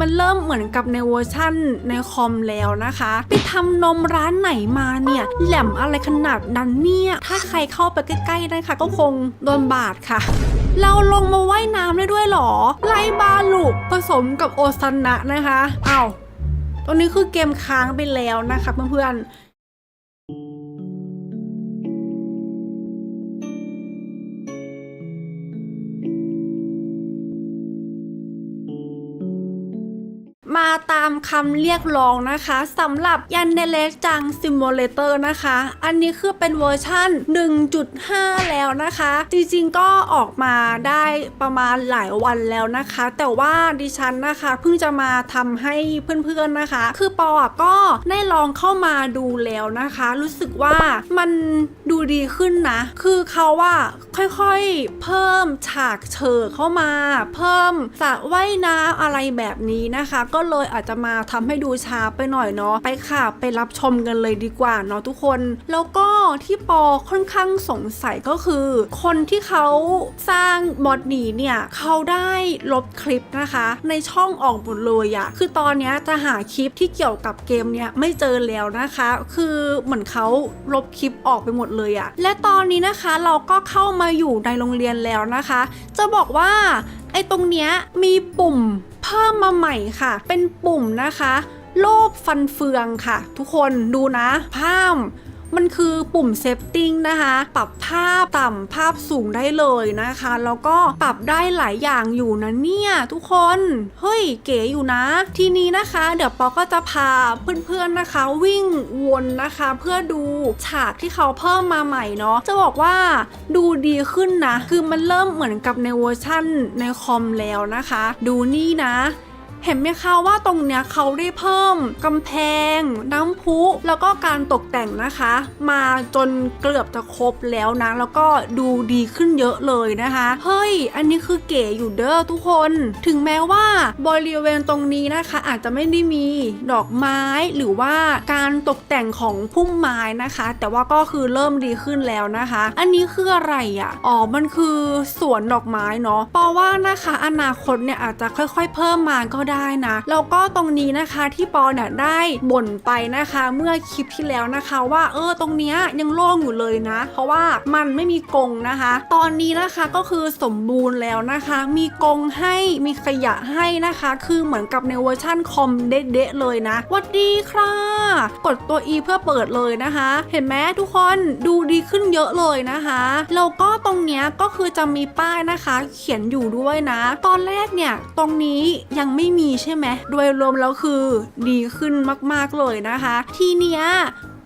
มันเริ่มเหมือนกับในเวอร์ชั่นในคอมแล้วนะคะ ไปทำนมร้านไหนมาเนี่ยแหลมอะไรขนาดนั้นเนี่ย ถ้าใครเข้าไปใกล้ๆนะคะ ก็คงโดนบาดค่ะเราลงมาว่ายน้ำได้ด้วยหรอ ไลบาลูกผสมกับโอซันนะนะคะอ้าวตรงนี้คือเกมค้างไปแล้วนะคะเพื่อนๆ ตามคำเรียกร้องนะคะสำหรับยันเดเลจังซิมูเลเตอร์นะคะ อันนี้คือเป็นเวอร์ชั่น 1.5 แล้วนะคะ จริงๆก็ออกมาได้ประมาณหลายวันแล้วนะคะ แต่ว่าดิฉันนะคะเพิ่งจะมาทำให้เพื่อนๆนะคะ คือปออะก็ได้ลองเข้ามาดูแล้วนะคะ รู้สึกว่ามันดูดีขึ้นนะ คือเขาว่าค่อยๆเพิ่มฉากเฉิเข้ามา เพิ่มสระว่ายน้ำอะไรแบบนี้นะคะ ก็เลยอาจจะมาทำให้ดูช้าไปหน่อยเนาะไปค่ะไปรับชมกันเลยดีกว่าเนาะทุกคน แล้วก็ที่ปอค่อนข้างสงสัยก็คือ คนที่เขาสร้างมอดนี้เนี่ยเขาได้ลบคลิปนะคะ ในช่องออกหมดเลยอะคือตอนนี้จะหาคลิปที่เกี่ยวกับเกมเนี่ยไม่เจอแล้วนะคะ คือเหมือนเขาลบคลิปออกไปหมดเลยอะและตอนนี้นะคะเราก็เข้ามาอยู่ในโรงเรียนแล้วนะคะ จะบอกว่าไอ้ตรงเนี้ยมีปุ่ม เพิ่มมาใหม่ค่ะ เป็นปุ่มนะคะ โลบฟันเฟืองค่ะ ทุกคนดูนะภาพ มันคือปุ่มเซฟติ้งนะคะ ปรับภาพต่ำภาพสูงได้เลยนะคะ แล้วก็ปรับได้หลายอย่างอยู่นะเนี่ย ทุกคน เฮ้ยเก๋อยู่นะ ทีนี้นะคะ เดี๋ยวปอก็จะพาเพื่อนๆนะคะ วิ่งวนนะคะ เพื่อดูฉากที่เขาเพิ่มมาใหม่เนาะจะบอกว่าดูดีขึ้นนะ คือมันเริ่มเหมือนกับในเวอร์ชั่นในคอมแล้วนะคะ ดูนี่นะ เห็นไหมคะว่าตรงเนี้ยเขาได้เพิ่มกำแพง น้ำพุแล้วก็การตกแต่งนะคะ มาจนเกือบจะครบแล้วนะ แล้วก็ดูดีขึ้นเยอะเลยนะคะเฮ้ย อันนี้คือเก๋อยู่เด้อทุกคน ถึงแม้ว่าบริเวณตรงนี้นะคะ อาจจะไม่ได้มีดอกไม้หรือว่าการตกแต่งของพุ่มไม้นะคะ แต่ว่าก็คือเริ่มดีขึ้นแล้วนะคะ อันนี้คืออะไรอะอ๋อมันคือสวนดอกไม้เนาะเพราะว่านะคะอนาคตเนี่ยอาจจะค่อย ๆ เพิ่มมาก็ได้นะแล้วก็ตรงนี้นะคะที่ปอเนี่ยได้บ่นไปนะคะ เมื่อคลิปที่แล้วนะคะ ว่าเออตรงเนี้ยยังโล่งอยู่เลยนะ เพราะว่ามันไม่มีกรงนะคะ ตอนนี้นะคะก็คือสมบูรณ์แล้วนะคะ มีกรงให้มีขยะให้นะคะ คือเหมือนกับในเวอร์ชั่นคอมเด๊ะเลยนะวัดดีค่ะ กดตัว E เพื่อเปิดเลยนะคะ เห็นไหมทุกคนดูดีขึ้นเยอะเลยนะคะแล้วก็ตรงเนี้ยก็คือจะมีป้ายนะคะ เขียนอยู่ด้วยนะ ตอนแรกเนี่ยตรงนี้ยังไม่มีใช่ไหมโดยรวมแล้วคือดีขึ้นมากๆเลยนะคะ ทีเนี้ย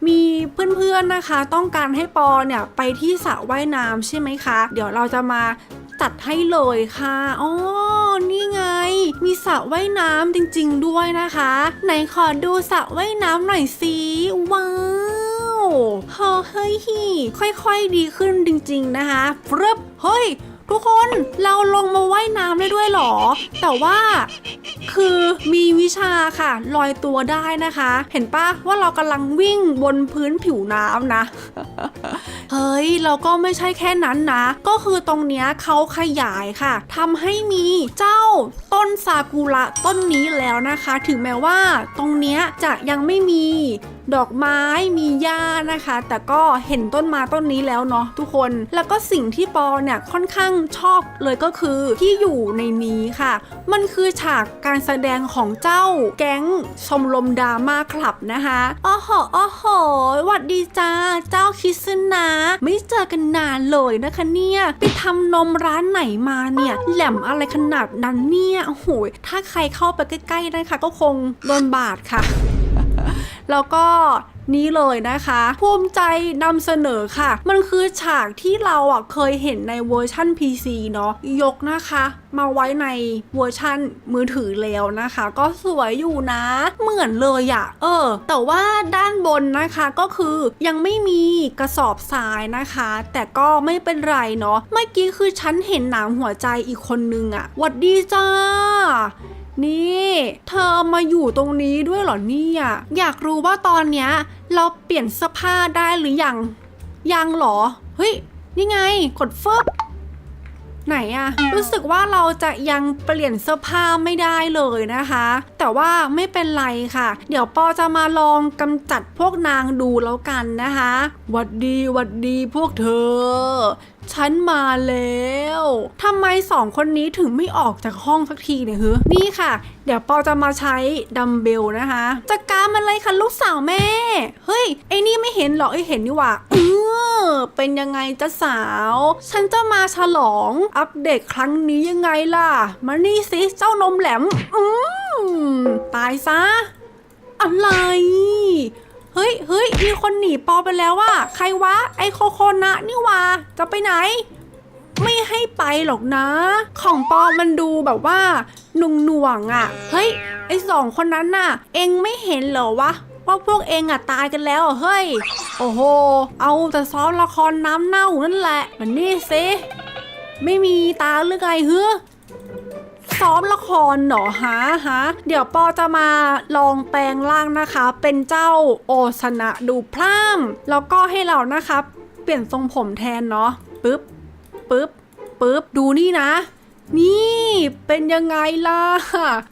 มีเพื่อนๆนะคะ ต้องการให้ปอเนี่ยไปที่สระว่ายน้ำใช่ไหมคะ เดี๋ยวเราจะมาจัดให้เลยค่ะอ๋อนี่ไง มีสระว่ายน้ำจริงๆด้วยนะคะ ไหนขอดูสระว่ายน้ำหน่อยสิว้าวเฮ้ยค่อยๆดีขึ้นจริง ๆนะคะฟรึบเฮ้ยทุกคนเราลงมาว่ายน้ำได้ด้วยหรอ แต่ว่า คือมีวิชาค่ะลอยตัวได้นะคะ เห็นปะว่าเรากำลังวิ่งบนพื้นผิวน้ำนะ เฮ้ย เราก็ไม่ใช่แค่นั้นนะ ก็คือตรงเนี้ยเขาขยายค่ะทำให้มีเจ้าต้นซากุระต้นนี้แล้วนะคะ ถึงแม้ว่าตรงเนี้ยจะยังไม่มี ดอกไม้มีหญ้านะคะ แต่ก็เห็นต้นม้ต้นนี้แล้วเนาะทุกคนแล้วก็สิ่งที่ปอเนี่ยค่อนข้างชอบเลยก็คือที่อยู่ในนี้ค่ะ มันคือฉากการแสดงของเจ้าแก๊งชมรมดราม่าคลับนะคะอ้อโหอ้อโหหวัดดีจ้าเจ้าคิสนะไม่เจอกันนานเลยนะคะเนี่ยไปทำนมร้านไหนมาเนี่ยแหลมอะไรขนาดนั้นเนี่ยโอ้โหถ้าใครเข้าไปใกล้ๆนะคะก็คงโดนบาดค่ะ แล้วก็นี้เลยนะคะ ภูมิใจนำเสนอค่ะ มันคือฉากที่เราอะเคยเห็นในเวอร์ชั่น PC เนาะยกนะคะ มาไว้ในเวอร์ชั่นมือถือแล้วนะคะ ก็สวยอยู่นะ เหมือนเลยอะ่ะเออ แต่ว่าด้านบนนะคะก็คือยังไม่มีกระสอบทรายนะคะ แต่ก็ไม่เป็นไรเนาะเมื่อกี้คือฉันเห็นหนามหัวใจอีกคนนึงอะ่ะหวัดดีจ้า นี่เธอมาอยู่ตรงนี้ด้วยเหรอเนี่ยอยากรู้ว่าตอนเนี้ยเราเปลี่ยนเสื้อผ้าได้หรือยัง ยังเหรอ เฮ้ย นี่ไง กดฟึบ ไหนอะรู้สึกว่าเราจะยังเปลี่ยนเสื้อผ้าไม่ได้เลยนะคะ แต่ว่าไม่เป็นไรค่ะ เดี๋ยวปอจะมาลองกำจัดพวกนางดูแล้วกันนะคะวัดดีวัดดีพวกเธอ ฉันมาแล้วทำไมสองคนนี้ถึงไม่ออกจากห้องสักทีเนี่ยฮึนี่ค่ะ เดี๋ยวปอจะมาใช้ดัมเบลนะคะจัดการมันเลยค่ะลูกสาวแม่ เฮ้ย ไอ้นี่ไม่เห็นหรอกไอ้เห็นนี่หว่า อ เป็นยังไงจ๊ะสาว ฉันจะมาฉลองอัปเดตครั้งนี้ยังไงล่ะ มานี่สิเจ้านมแหลม อืมตายซะ อะไร เฮ้ยเฮ้ยมีคนหนีปอไปแล้วว่ะใครวะ ไอโคโคนะนี่วะจะไปไหนไม่ให้ไปหรอกนะ ของปอมันดูแบบว่าหนุ่งหน่วงๆอะ่ะ เฮ้ย ไอสองคนนั้นน่ะ เองไม่เห็นเหรอวะ ว่าพวกเองอะตายกันแล้วเห้ย โอ้โห เอาแต่ซ้อมละครน้ำเน่านั่นแหละมันนี่สิไม่มีตาหรือไงเฮ้อซ้อมละครเหรอฮะฮะ เดี๋ยวปอจะมาลองแปลงร่างนะคะ เป็นเจ้าโอสนะดูพร่ำแล้วก็ให้เรานะคะ เปลี่ยนทรงผมแทนเนาะปึ๊บปึ๊บปึ๊บดูนี่นะ นี่เป็นยังไงล่ะ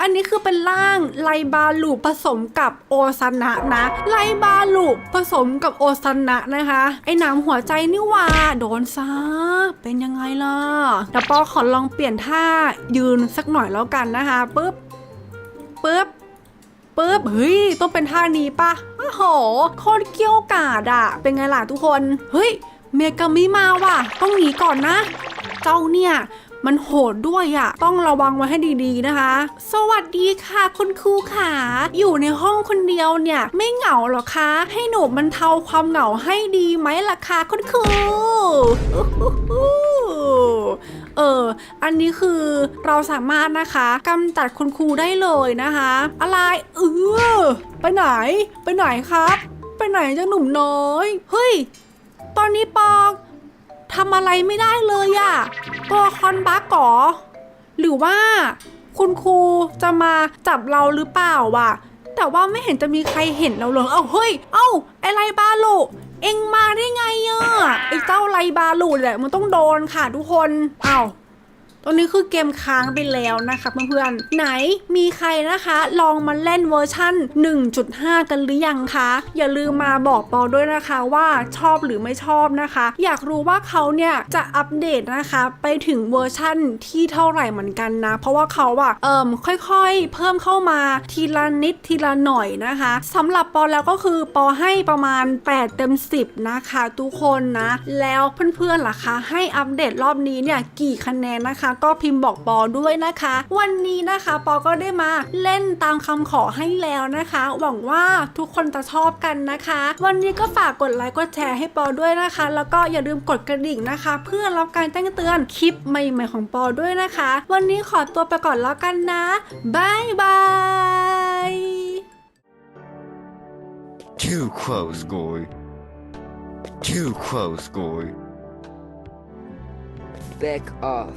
อันนี้คือเป็นร่างไลบาลูผสมกับโอซานะนะ ไลบาลูผสมกับโอซานะนะคะ ไอ้หนามหัวใจนี่ว่าโดนซะ เป็นยังไงล่ะเดี๋ยวปอขอลองเปลี่ยนท่ายืนสักหน่อยแล้วกันนะคะปึ๊บปึ๊บปึ๊บเฮ้ย ต้องเป็นท่านี้ปะโอ้โหโคตรเกี้ยวกาดอะเป็นไงล่ะทุกคน เฮ้ย เมกามิมาว่ะ ต้องหนีก่อนนะ เจ้าเนี่ย มันโหดด้วยอะต้องระวังไว้ให้ดีๆนะคะ สวัสดีค่ะคุณครูขาอยู่ในห้องคนเดียวเนี่ย ไม่เหงาหรอคะ ให้หนูบรรเทาความเหงาให้ดีไหมล่ะคะคุณครูเออ อันนี้คือเราสามารถนะคะกำจัดคุณครูได้เลยนะคะ อะไรเออไปไหน ไปไหนครับ ไปไหนเจ้าหนุ่มน้อย เฮ้ย ตอนนี้ปอก ทำอะไรไม่ได้เลยอะตัวคอนบักก่อหรือว่าคุณครูจะมาจับเราหรือเปล่าวะแต่ว่าไม่เห็นจะมีใครเห็นเราเลยเอ้าเฮ้ย เอ้าไอไรบาลูเอ็งมาได้ไงอะไอเจ้าไรบาลูแหละมันต้องโดนค่ะทุกคน เอ้า ตอนนี้คือเกมค้างไปแล้วนะคะเพื่อนๆไหนมีใครนะคะ ลองมาเล่นเวอร์ชั่น 1.5 กันหรือยังคะ อย่าลืมมาบอกปอด้วยนะคะว่าชอบหรือไม่ชอบนะคะ อยากรู้ว่าเขาเนี่ยจะอัปเดตนะคะไปถึงเวอร์ชั่นที่เท่าไหร่เหมือนกันนะ เพราะว่าเขาอะเอิมค่อยๆ เพิ่มเข้ามาทีละนิดทีละหน่อยนะคะสำหรับปอแล้วก็คือปอให้ประมาณ 8 เต็ม 10 นะคะทุกคนนะ แล้วเพื่อนๆล่ะคะ ให้อัปเดตรอบนี้เนี่ยกี่คะแนนนะคะก็พิมพ์บอกปอด้วยนะคะ วันนี้นะคะปอก็ได้มาเล่นตามคำขอให้แล้วนะคะ หวังว่าทุกคนจะชอบกันนะคะ วันนี้ก็ฝากกดไลค์กดแชร์ให้ปอด้วยนะคะ แล้วก็อย่าลืมกดกระดิ่งนะคะ เพื่อรับการแจ้งเตือนคลิปใหม่ๆของปอด้วยนะคะ วันนี้ขอตัวไปก่อนแล้วกันนะบายบาย Too close, Goy. Too close, Goy. Back off.